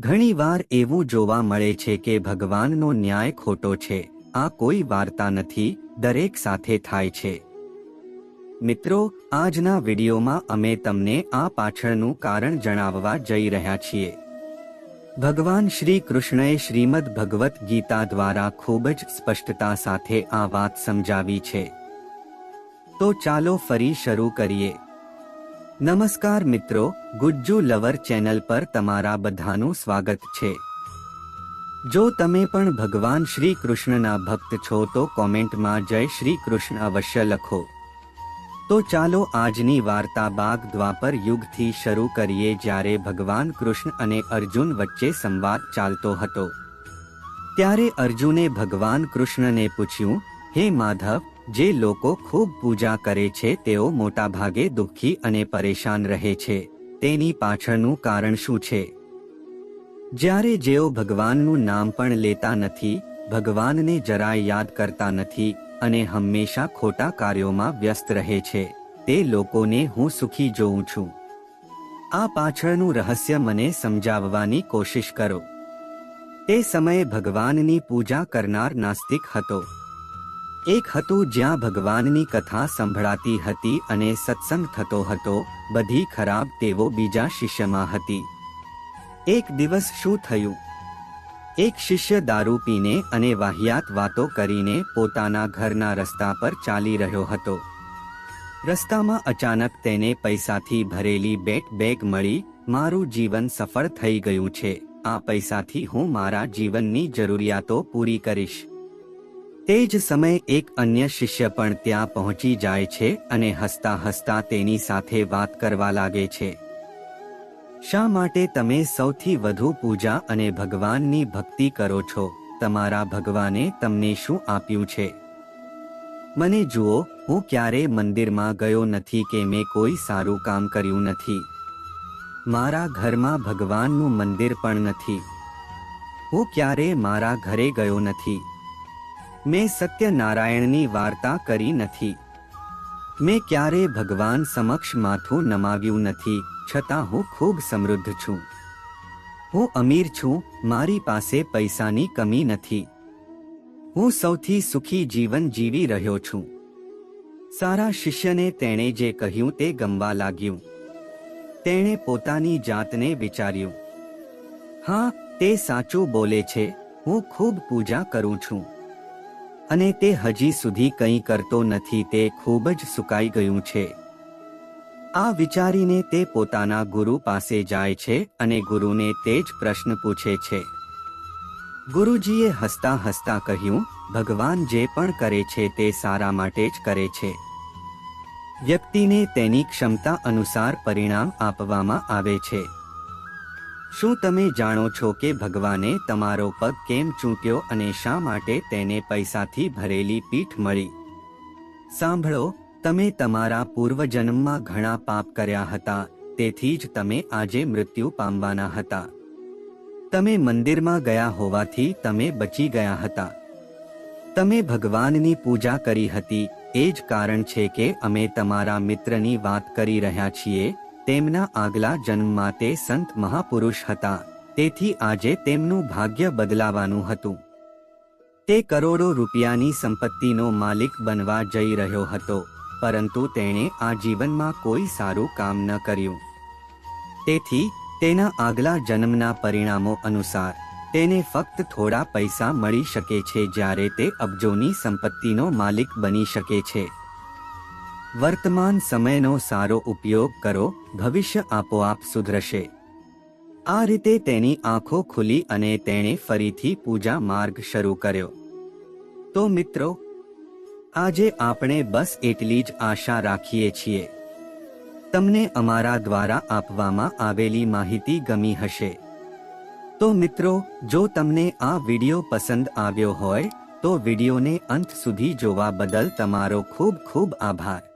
ઘણીવાર એવું જોવા મળે છે કે ભગવાનનો ન્યાય ખોટો છે. આ કોઈ વાર્તા નથી, દરેક સાથે થાય છે. મિત્રો, આજના વિડીયોમાં અમે તમને આ પાછળનું કારણ જણાવવા જઈ રહ્યા છીએ. ભગવાન શ્રી કૃષ્ણએ શ્રીમદ ભગવદ્ ગીતા દ્વારા ખૂબ જ સ્પષ્ટતા સાથે આ વાત સમજાવી છે. તો ચાલો ફરી શરૂ કરીએ. નમસ્કાર મિત્રો, ગુજ્જુ લવર ચેનલ પર તમારા બધાનું સ્વાગત છે. જો તમે પણ ભગવાન શ્રી કૃષ્ણના ભક્ત છો તો કોમેન્ટમાં જય શ્રી કૃષ્ણ અવશ્ય લખો. તો ચાલો આજની વાર્તા બાગ દ્વાપર યુગથી શરૂ કરીએ જ્યારે ભગવાન કૃષ્ણ અને અર્જુન વચ્ચે સંવાદ ચાલતો હતો. ત્યારે અર્જુને ભગવાન કૃષ્ણને પૂછ્યું, હે માધવ જે લોકો ખૂબ પૂજા કરે છે, તેઓ મોટાભાગે દુઃખી અને પરેશાન રહે છે. તેની પાછળનું કારણ શું છે? જ્યારે જેઓ ભગવાનનું નામ પણ લેતા નથી, ભગવાનને જરાય યાદ કરતા નથી અને હંમેશા ખોટા કાર્યોમાં વ્યસ્ત રહે છે, તે લોકોને હું સુખી જોઉં છું. આ પાછળનું રહસ્ય મને સમજાવવાની કોશિશ કરો. તે સમયે ભગવાનની પૂજા કરનાર નાસ્તિક હતો. એક હતું જ્યાં ભગવાનની કથા સંભળાતી હતી અને સત્સંગ થતો હતો, બધી ખરાબ તેવો બીજા શિષ્યમાં હતી. એક દિવસ શું થયું? એક શિષ્ય દારૂ પીને અને વાહિયાત વાતો કરીને પોતાના ઘરના રસ્તા પર ચાલી રહ્યો હતો. રસ્તામાં અચાનક તેને પૈસાથી ભરેલી બેટ બેગ મળી, મારું જીવન સફળ થઈ ગયું છે. આ પૈસાથી હું મારા જીવનની જરૂરિયાતો પૂરી કરીશ. તે જ સમયે એક અન્ય શિષ્ય પણ ત્યાં પહોંચી જાય છે અને હસતા હસતા તેની સાથે વાત કરવા લાગે છે. શા માટે તમે સૌથી વધુ પૂજા અને ભગવાનની ભક્તિ કરો છો? તમારા ભગવાને તમને શું આપ્યું છે? મને જુઓ, હું ક્યારે મંદિરમાં ગયો નથી કે મેં કોઈ સારું કામ કર્યું નથી. મારા ઘરમાં ભગવાનનું મંદિર પણ નથી. હું ક્યારે મારા ઘરે ગયો નથી. મેં સત્યનારાયણની વાર્તા કરી નથી. મેં ક્યારે ભગવાન સમક્ષ માથું નમાવ્યું નથી, છતાં હું ખૂબ સમૃદ્ધ છું. હું અમીર છું, મારી પાસે પૈસાની કમી નથી. હું સૌથી સુખી જીવન જીવી રહ્યો છું. સારા શિષ્યને તેણે જે કહ્યું તે ગમવા લાગ્યું. તેણે પોતાની જાતને વિચાર્યું. હા, તે સાચું બોલે છે, હું ખૂબ પૂજા કરું છું. અને તે હજી સુધી કંઈ કરતો નથી તે ખૂબ જ સુકાઈ ગયું છે. આ વિચારીને તે પોતાના ગુરુ પાસે જાય છે અને ગુરુને તે જ પ્રશ્ન પૂછે છે. ગુરુજીએ હસતા હસતા કહ્યું, ભગવાન જે પણ કરે છે તે સારા માટે જ કરે છે. વ્યક્તિને તેની ક્ષમતા અનુસાર પરિણામ આપવામાં આવે છે. શું તમે જાણો છો કે ભગવાને તમારો પગ કેમ ચૂંટ્યો અને શા માટે તેને પૈસાથી ભરેલી પીઠ મળી? સાંભળો, તમે તમારા પૂર્વજન્મમાં ઘણા પાપ કર્યા હતા, તેથી જ તમે આજે મૃત્યુ પામવાના હતા. તમે મંદિરમાં ગયા હોવાથી તમે બચી ગયા હતા. તમે ભગવાનની પૂજા કરી હતી, એ જ કારણ છે કે અમે તમારા મિત્રની વાત કરી રહ્યા છીએ તેમના આગલા જન્મમાં તે સંત મહાપુરુષ હતા. તેથી આજે તેમનું ભાગ્ય બદલાવાનું હતું. તે કરોડો રૂપિયાની સંપત્તિનો માલિક બનવા જઈ રહ્યો હતો, પરંતુ તેણે આ જીવનમાં કોઈ સારું કામ ન કર્યું. તેથી, તેના આગલા જન્મના પરિણામો અનુસાર, તેને ફક્ત થોડા પૈસા મળી શકે છે જ્યારે તે અબજોની સંપત્તિનો માલિક બની શકે છે. વર્તમાન સમયનો સારો ઉપયોગ કરો, ભવિષ્ય આપોઆપ સુધરશે. આ રીતે તેની આંખો ખુલી અને તેણે ફરીથી પૂજા માર્ગ શરૂ કર્યો. તો મિત્રો, આજે આપણે બસ એટલી જ આશા રાખીએ છીએ. તમને અમારા દ્વારા આપવામાં આવેલી માહિતી ગમી હશે. તો મિત્રો, જો તમને આ વીડિયો પસંદ આવ્યો હોય, તો વિડિયોને અંત સુધી જોવા બદલ તમારો ખૂબ ખૂબ આભાર.